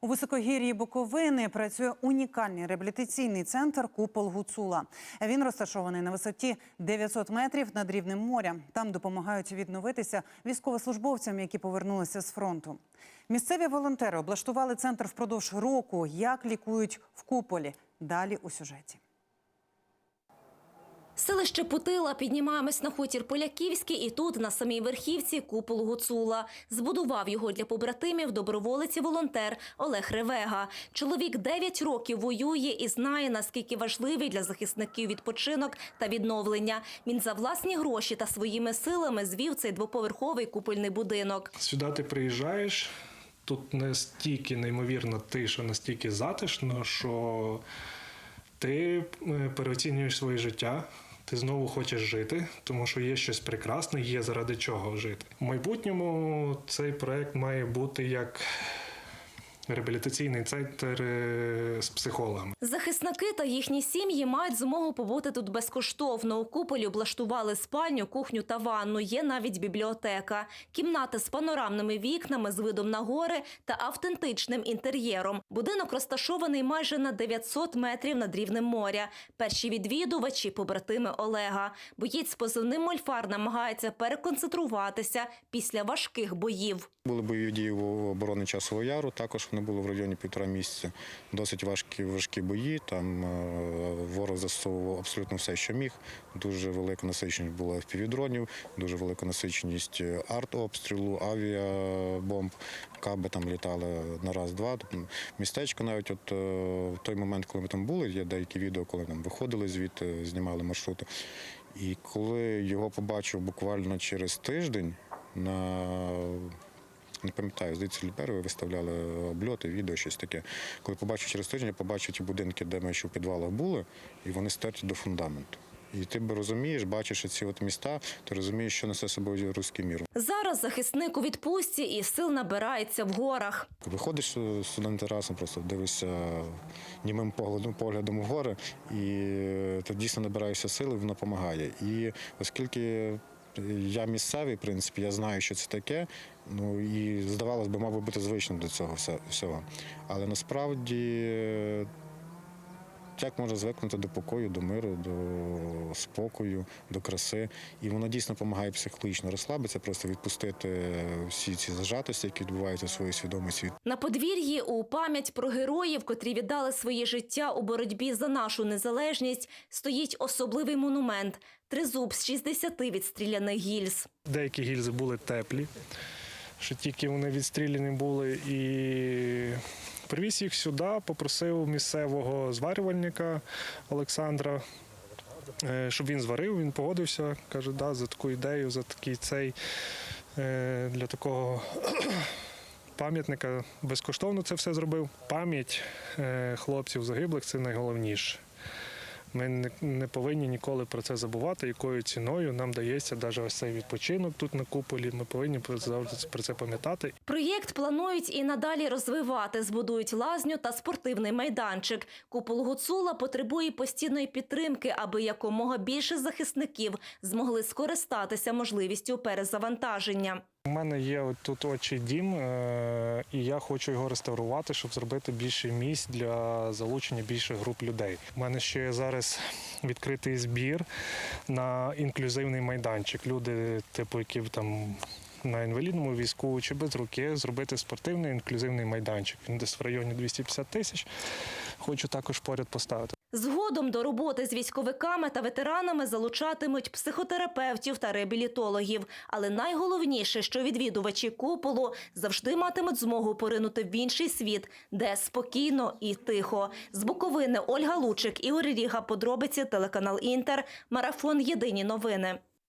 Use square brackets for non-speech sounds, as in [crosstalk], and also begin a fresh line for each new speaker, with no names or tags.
У високогір'ї Буковини працює унікальний реабілітаційний центр Купол Гуцула. Він розташований на висоті 900 метрів над рівнем моря. Там допомагають відновитися військовослужбовцям, які повернулися з фронту. Місцеві волонтери облаштували центр впродовж року. Як лікують в куполі? Далі у сюжеті.
Селище Путила піднімаємось на хутір Поляківський і тут, на самій верхівці, купол Гуцула. Збудував його для побратимів доброволець і волонтер Олег Ревега. Чоловік 9 років воює і знає, наскільки важливий для захисників відпочинок та відновлення. Він за власні гроші та своїми силами звів цей двоповерховий купольний будинок.
Сюди ти приїжджаєш, тут настільки неймовірна тиша, настільки затишно, що ти е, переоцінюєш своє життя. Ти знову хочеш жити, тому що є щось прекрасне, є заради чого жити. В майбутньому цей проект має бути як реабілітаційний центр е, з психологами.
Захисники та їхні сім'ї мають змогу побути тут безкоштовно. У куполі облаштували спальню, кухню та ванну. Є навіть бібліотека, кімнати з панорамними вікнами, з видом на гори та автентичним інтер'єром. Будинок розташований майже на 900 метрів над рівнем моря. Перші відвідувачі – побратими Олега. Боєць з позивним Мольфар намагається переконцентруватися після важких боїв.
Були бойові дії в оборони часового яру. Також вони були в районі півтора місяця. Досить важкі важкі бої. Там е, ворог застосовував абсолютно все, що міг. Дуже велика насиченість була впівдронів, дуже велика насиченість е, артобстрілу, авіабомб. Каби там літали на раз-два. Тобто Містечко навіть от е, в той момент, коли ми там були, є деякі відео, коли там виходили звідти, знімали маршрути. І коли його побачив буквально через тиждень на не пам'ятаю, здається, Ліберови виставляли обльоти, відео, щось таке. Коли побачив через тиждень, я побачив ті будинки, де ми ще в підвалах були, і вони стерті до фундаменту. І ти б розумієш, бачиш ці от міста, ти розумієш, що несе собою руський мір.
Зараз захисник у відпустці і сил набирається в горах.
Виходиш з студент терасом, просто дивишся німим поглядом, поглядом в гори, і ти дійсно набираєшся сили, воно допомагає. І оскільки я місцевий, в принципі, я знаю, що це таке. Ну і здавалось би, мав би бути звичним до цього всього. Але насправді. Як можна звикнути до покою, до миру, до спокою, до краси. І воно дійсно допомагає психологічно розслабитися, просто відпустити всі ці зажатості, які відбуваються в своїй свідомості,
На подвір'ї у пам'ять про героїв, котрі віддали своє життя у боротьбі за нашу незалежність, стоїть особливий монумент – тризуб з 60 відстріляних гільз.
Деякі гільзи були теплі, що тільки вони відстріляні були. І привіз їх сюди, попросив місцевого зварювальника Олександра, е, щоб він зварив. Він погодився. Каже, да, за таку ідею, за такий цей е, для такого. [clears throat] Пам'ятника безкоштовно це все зробив. Пам'ять е, хлопців загиблих це найголовніше. Ми не, повинні ніколи про це забувати, якою ціною нам дається навіть ось цей відпочинок тут на куполі. Ми повинні про- завжди про це пам'ятати.
Проєкт планують і надалі розвивати. Збудують лазню та спортивний майданчик. Купол Гуцула потребує постійної підтримки, аби якомога більше захисників змогли скористатися можливістю перезавантаження.
У мене є тут очі дім, е, і я хочу його реставрувати, щоб зробити більше місць для залучення більше груп людей. У мене ще є зараз відкритий збір на інклюзивний майданчик. Люди, типу, які там. На інвалідному візку чи без руки зробити спортивний інклюзивний майданчик. Він десь в районі 250 тисяч. Хочу також поряд поставити.
Згодом до роботи з військовиками та ветеранами залучатимуть психотерапевтів та реабілітологів. Але найголовніше, що відвідувачі куполу завжди матимуть змогу поринути в інший світ, де спокійно і тихо. З Буковини Ольга Лучик, Ігор Ріга, подробиці, телеканал Інтер, марафон Єдині новини.